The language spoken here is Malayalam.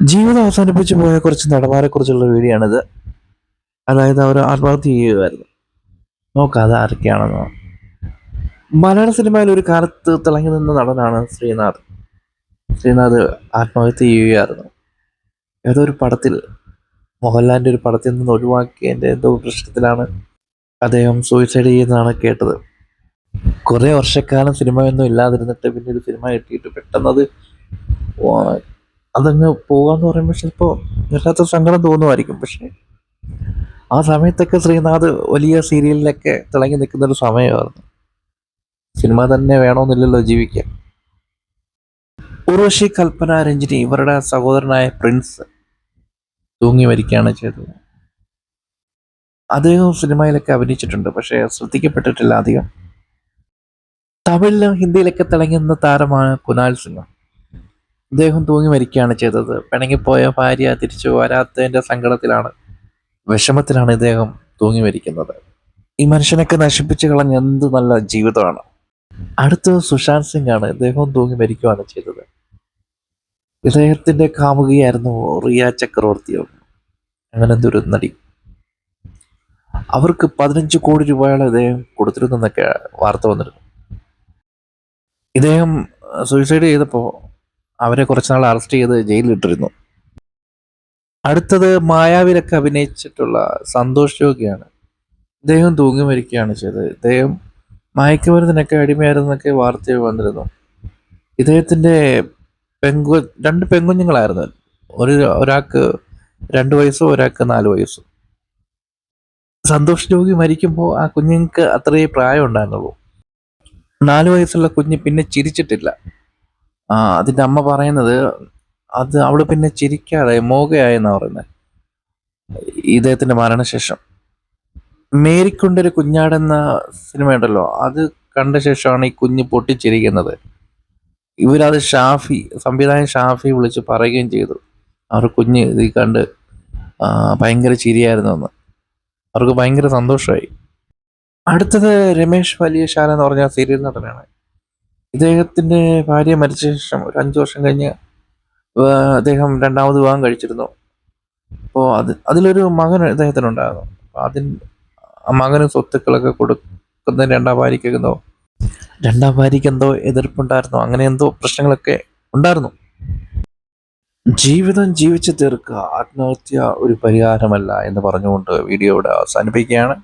ജീവിതം അവസാനിപ്പിച്ചു പോയ കുറച്ച് നടന്മാരെക്കുറിച്ചുള്ള വീഡിയോ ആണിത് അതായത് അവർ ആത്മഹത്യ ചെയ്യുമായിരുന്നു നോക്കാതെ ആരൊക്കെയാണെന്ന്. മലയാള സിനിമയിൽ ഒരു കാലത്ത് തിളങ്ങി നിന്ന നടനാണ് ശ്രീനാഥ്. ശ്രീനാഥ് ആത്മഹത്യ ചെയ്യുകയായിരുന്നു. ഏതോ ഒരു പടത്തിൽ മോഹൻലാലിന്റെ ഒരു പടത്തിൽ നിന്ന് ഒഴിവാക്കിയതിന്റെ എന്തോ പ്രശ്നത്തിലാണ് അദ്ദേഹം സൂയിസൈഡ് ചെയ്യുന്നതാണ് കേട്ടത്. കുറേ വർഷക്കാലം സിനിമയൊന്നും ഇല്ലാതിരുന്നിട്ട് പിന്നെ ഒരു സിനിമ കിട്ടിയിട്ട് പെട്ടെന്നത് അതങ്ങ് പോകാന്ന് പറയുമ്പോൾ ചിലപ്പോൾ വല്ലാത്ത സങ്കടം തോന്നുമായിരിക്കും. പക്ഷേ ആ സമയത്തൊക്കെ ശ്രീനാഥ് വലിയ സീരിയലിലൊക്കെ തിളങ്ങി നിൽക്കുന്ന ഒരു സമയമായിരുന്നു. സിനിമ തന്നെ വേണമെന്നില്ലല്ലോ ജീവിക്കാൻ. ഉർവശി കൽപ്പന രഞ്ജിനി ഇവരുടെ സഹോദരനായ പ്രിൻസ് തൂങ്ങി മരിക്കുകയാണ് ചെയ്തത്. അദ്ദേഹം സിനിമയിലൊക്കെ അഭിനയിച്ചിട്ടുണ്ട് പക്ഷേ ശ്രദ്ധിക്കപ്പെട്ടിട്ടില്ല അധികം. തമിഴിലും ഹിന്ദിയിലൊക്കെ തിളങ്ങുന്ന താരമാണ് കുനാൽ സിംഗ്. അദ്ദേഹം തൂങ്ങി മരിക്കുകയാണ് ചെയ്തത്. പിണങ്ങിപ്പോയ ഭാര്യ തിരിച്ചു വരാത്തതിന്റെ സങ്കടത്തിലാണ് വിഷമത്തിലാണ് ഇദ്ദേഹം തൂങ്ങി മരിക്കുന്നത്. ഈ മനുഷ്യനൊക്കെ നശിപ്പിച്ചു കളഞ്ഞ എന്ത് നല്ല ജീവിതമാണ്. അടുത്തത് സുശാന്ത് സിംഗ് ആണ് ഇദ്ദേഹവും തൂങ്ങി മരിക്കുകയാണ് ചെയ്തത്. ഇദ്ദേഹത്തിന്റെ കാമുകിയായിരുന്നു റിയ ചക്രവർത്തി അങ്ങനെ എന്തൊരു നടി. അവർക്ക് പതിനഞ്ച് കോടി രൂപയോളം ഇദ്ദേഹം കൊടുത്തിരുന്നെന്നൊക്കെ വാർത്ത വന്നിരുന്നു. ഇദ്ദേഹം സൂയിസൈഡ് ചെയ്തപ്പോൾ അവരെ കുറച്ചുനാൾ അറസ്റ്റ് ചെയ്ത് ജയിലിലിട്ടിരുന്നു. അടുത്തത് മായാവിലൊക്കെ അഭിനയിച്ചിട്ടുള്ള സന്തോഷ് യോഗിയാണ് ഇദ്ദേഹം തൂങ്ങി മരിക്കുകയാണ് ചെയ്തത്. ഇദ്ദേഹം മയക്കുമരുന്നിനൊക്കെ അടിമയായിരുന്നൊക്കെ വാർത്ത വന്നിരുന്നു. ഇദ്ദേഹത്തിന്റെ പെങ്കു രണ്ട് പെൺകുഞ്ഞുങ്ങളായിരുന്നു. ഒരു ഒരാൾക്ക് രണ്ട് വയസ്സും ഒരാൾക്ക് നാല് വയസ്സും. സന്തോഷ് രോഗി മരിക്കുമ്പോൾ ആ കുഞ്ഞുങ്ങൾക്ക് അത്രയേ പ്രായം ഉണ്ടായിരുന്നുള്ളൂ നാല് വയസ്സുള്ള കുഞ്ഞ് പിന്നെ ചിരിച്ചിട്ടില്ല. ആ അതിന്റെ അമ്മ പറയുന്നത് അത് അവൾ പിന്നെ ചിരിക്കാതെ മോകയായെന്നാ പറയുന്നത് ഇദ്ദേഹത്തിന്റെ മരണശേഷം. മേരിക്കൊണ്ടൊരു കുഞ്ഞാടെന്ന സിനിമയുണ്ടല്ലോ അത് കണ്ട ശേഷമാണ് ഈ കുഞ്ഞ് പൊട്ടിച്ചിരിക്കുന്നത്. ഇവരത് ഷാഫി സംവിധായകൻ ഷാഫി വിളിച്ച് പറയുകയും ചെയ്തു. അവർ കുഞ്ഞ് ഇത് കണ്ട് ഭയങ്കര ചിരിയായിരുന്നു എന്ന്. അവർക്ക് ഭയങ്കര സന്തോഷമായി. അടുത്തത് രമേശ് വലിയശാല എന്ന് പറഞ്ഞ സീരിയൽ നടനാണ്. ഇദ്ദേഹത്തിന്റെ ഭാര്യ മരിച്ച ശേഷം ഒരു അഞ്ച് വർഷം കഴിഞ്ഞ് അദ്ദേഹം രണ്ടാമത് വിവാഹം കഴിച്ചിരുന്നു. അപ്പോൾ അത് അതിലൊരു മകൻ ഇദ്ദേഹത്തിനുണ്ടായിരുന്നു അതിന് ആ മകന് സ്വത്തുക്കളൊക്കെ കൊടുക്കുന്ന രണ്ടാം ഭാര്യയ്ക്ക് രണ്ടാം ഭാര്യയ്ക്ക് എന്തോ എതിർപ്പുണ്ടായിരുന്നു. അങ്ങനെ എന്തോ പ്രശ്നങ്ങളൊക്കെ ഉണ്ടായിരുന്നു. ജീവിതം ജീവിച്ചു തീർക്കുക ആത്മഹത്യ ഒരു പരിഹാരമല്ല എന്ന് പറഞ്ഞുകൊണ്ട് വീഡിയോ ഇവിടെ അവസാനിപ്പിക്കുകയാണ്.